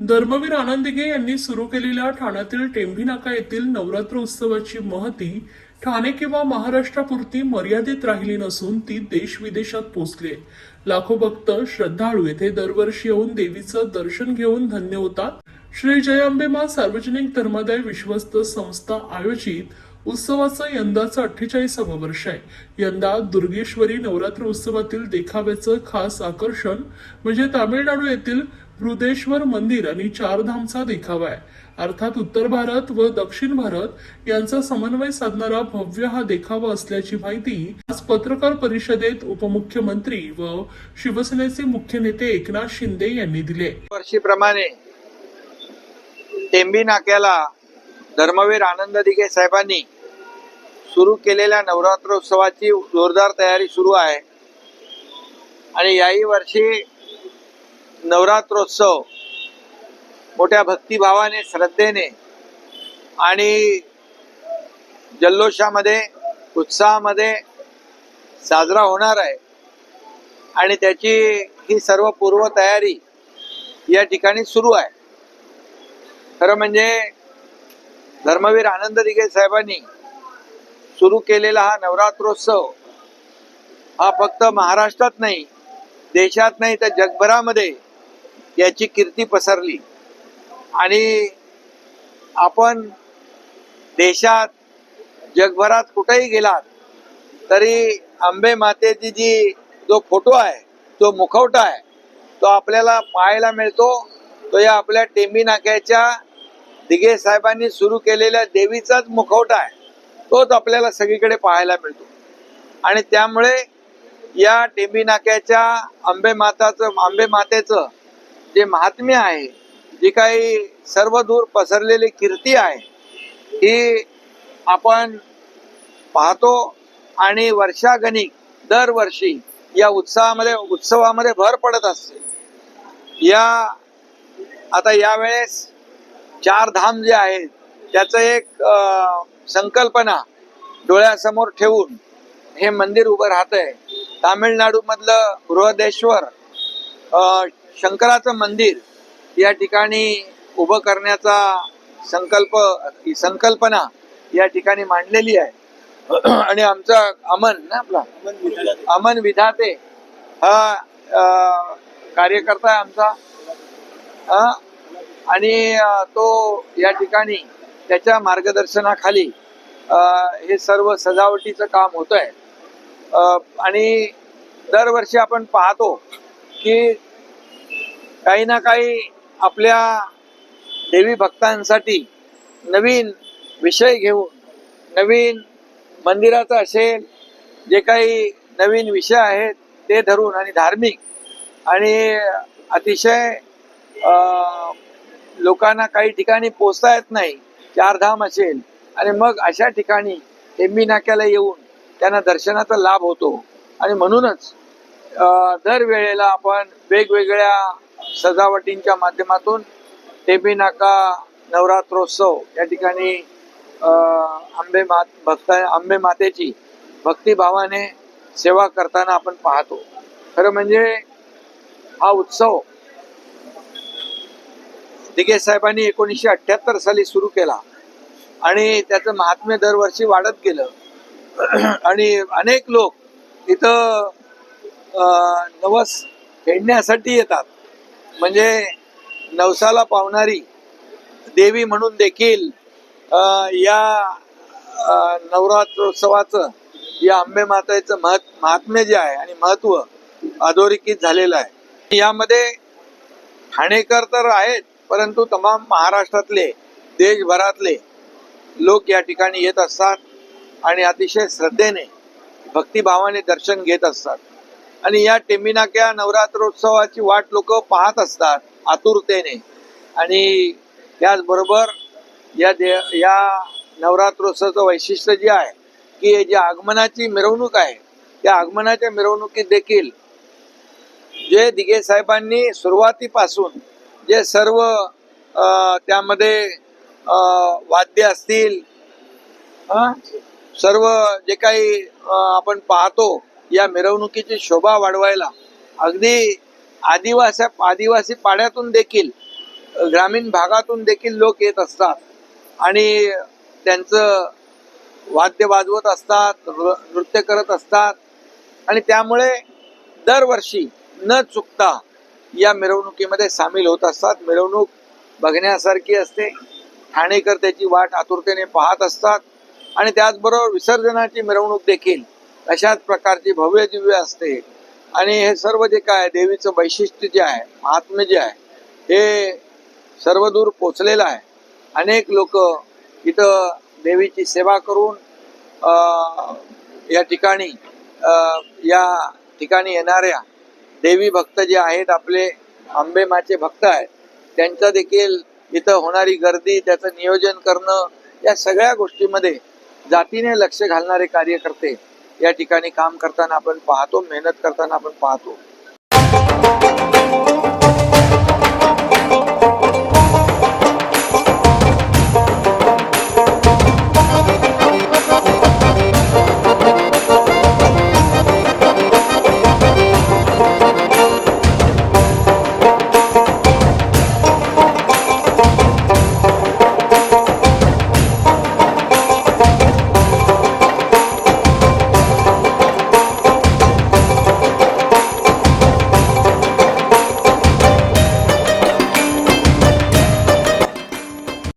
धर्मवीर आनंद दिघे यांनी सुरू केलेल्या ठाण्यातील टेंभी नाका येथील नवरात्र उत्सवाची महती ठाणे किंवा महाराष्ट्रापुरती मर्यादित राहिली नसून ती देश विदेशात पोहोचली लाखो भक्त श्रद्धाळू येथे दरवर्षी येऊन देवीचं दर्शन घेऊन धन्य होतात. श्री जय मा सार्वजनिक धर्मादाय विश्वस्त संस्था आयोजित उत्सवाचं यंदाचं अठ्ठेचाळीसावं वर्ष आहे. यंदा दुर्गेश्वरी नवरात्र उत्सवातील देखाव्याचं खास आकर्षण म्हणजे तामिळनाडू येथील हृदेश्वर मंदिर आणि चारधामचा देखावा आहे. अर्थात उत्तर भारत व दक्षिण भारत यांचा समन्वय साधणारा भव्य हा देखावा असल्याची माहिती आज पत्रकार परिषदेत उपमुख्यमंत्री व शिवसेनेचे मुख्य नेते एकनाथ शिंदे यांनी दिले. वर्षीप्रमाणे टेंबी नाक्याला धर्मवीर आनंद दिघे साहेबांनी सुरू केलेल्या नवरात्रोत्सवाची जोरदार तयारी सुरू आहे. आणि याही वर्षी नवरात्रोत्सव मोठ्या भक्तिभावाने श्रद्धेने आणि जल्लोषामध्ये उत्साहामध्ये साजरा होणार आहे. आणि त्याची ही सर्व पूर्वतयारी या ठिकाणी सुरू आहे. खरं म्हणजे धर्मवीर आनंद दिघे साहेबांनी सुरू केलेला हा नवरात्रोत्सव हा फक्त महाराष्ट्रात नाही देशात नाही तर जगभरामध्ये याची कीर्ती पसरली. आणि आपण देशात जगभरात कुठेही गेलात तरी आंबे मातेची जी जो फोटो आहे जो मुखवटा आहे तो आपल्याला पाहायला मिळतो. तो या आपल्या टेंबी नाक्याच्या दिघे साहेबांनी सुरू केलेल्या देवीचाच मुखवटा आहे. तोच आपल्याला सगळीकडे पाहायला मिळतो. आणि त्यामुळे या टेंबी नाक्याच्या आंबे माताचं आंबे मातेचं जे महात्म्य आहे जी काही सर्व दूर पसरलेली कीर्ती आहे ही आपण पाहतो आणि वर्षागणिक दरवर्षी या उत्सवामध्ये उत्सवामध्ये भर पडत असते. या आता यावेळेस चार धाम जे आहेत त्याचं एक संकल्पना डोळ्यासमोर ठेवून हे मंदिर उभं राहत आहे तामिळनाडू मधलं बृहदेश्वर शंकराचं मंदिर या ठिकाणी उभं करण्याचा संकल्प ही संकल्पना या ठिकाणी मांडलेली आहे. आणि आमचा अमन ना आपला? अमन विधाते. हा कार्यकर्ता आहे आमचा. आणि तो या ठिकाणी त्याच्या मार्गदर्शनाखाली हे सर्व सजावटीचं काम होत आहे आणि दरवर्षी आपण पाहतो की काही ना काही आपल्या देवी भक्तांसाठी नवीन विषय घेऊन नवीन मंदिराचं असेल जे काही नवीन विषय आहेत ते धरून आणि धार्मिक आणि अतिशय लोकांना काही ठिकाणी पोचता येत नाही चारधाम असेल आणि मग अशा ठिकाणी एम्बी नाक्याला येऊन त्यांना दर्शनाचा लाभ होतो. आणि म्हणूनच दर दरवेळेला आपण वेगवेगळ्या सजावटींच्या माध्यमातून टेबी नाका नवरात्रोत्सव या ठिकाणी आंबे मात भक्त आंबे मातेची भक्तिभावाने सेवा करताना आपण पाहतो. खरं म्हणजे हा उत्सव दिगे साहेबांनी एकोणीसशे अठ्ठ्याहत्तर साली सुरू केला आणि त्याचं महात्म्य दरवर्षी वाढत गेलं. आणि अनेक लोक तिथं नवस खेळण्यासाठी येतात. म्हणजे नवसाला पावणारी देवी म्हणून देखील या नवरात्रोत्सवाचं या आंबे मातेचं महत् महात्म्य जे आहे आणि महत्त्व अधोरेखित झालेलं आहे. यामध्ये ठाणेकर तर आहेत परंतु तमाम महाराष्ट्रातले देशभरातले लोक या ठिकाणी येत असतात आणि अतिशय श्रद्धेने भक्तिभावाने दर्शन घेत असतात. आणि या टेंबिनाक्या नवरात्रोत्सवाची वाट लोक पाहत असतात आतुरतेने. आणि त्याचबरोबर या दे या नवरात्रोत्सवाचं वैशिष्ट्य जे आहे की हे आगमनाची मिरवणूक आहे त्या आगमनाच्या मिरवणुकीत देखील जे दिघे साहेबांनी सुरुवातीपासून जे सर्व त्यामध्ये वाद्य असतील सर्व जे काही आपण पाहतो या मिरवणुकीची शोभा वाढवायला अगदी आदिवासी आदिवासी पाड्यातून देखील ग्रामीण भागातून देखील लोक येत असतात. आणि त्यांचं वाद्य वाजवत असतात नृ- नृत्य करत असतात. आणि त्यामुळे दरवर्षी न चुकता या मिरवणुकीमध्ये सामील होत असतात. मिरवणूक बघण्यासारखी असते. ठाणेकर त्याची वाट आतुरतेने पाहत असतात. आणि त्याचबरोबर विसर्जनाची मिरवणूक देखील अशाच प्रकारची भव्य दिव्य असते. आणि हे सर्व जे काय देवीचं वैशिष्ट्य जे आहे महात्म्य जे आहे हे सर्वदूर पोचलेलं आहे. अनेक लोक इथं देवीची सेवा करून अं, या ठिकाणी अं, या ठिकाणी येणाऱ्या देवी भक्त जे आहेत आपले आंबेमाचे भक्त आहेत त्यांचा देखील इथं होणारी गर्दी त्याचं नियोजन करणं या सगळ्या गोष्टीमध्ये जातीने लक्ष घालणारे कार्यकर्ते या ठिकाणी काम करताना आपण पाहतो मेहनत करताना आपण पाहतो.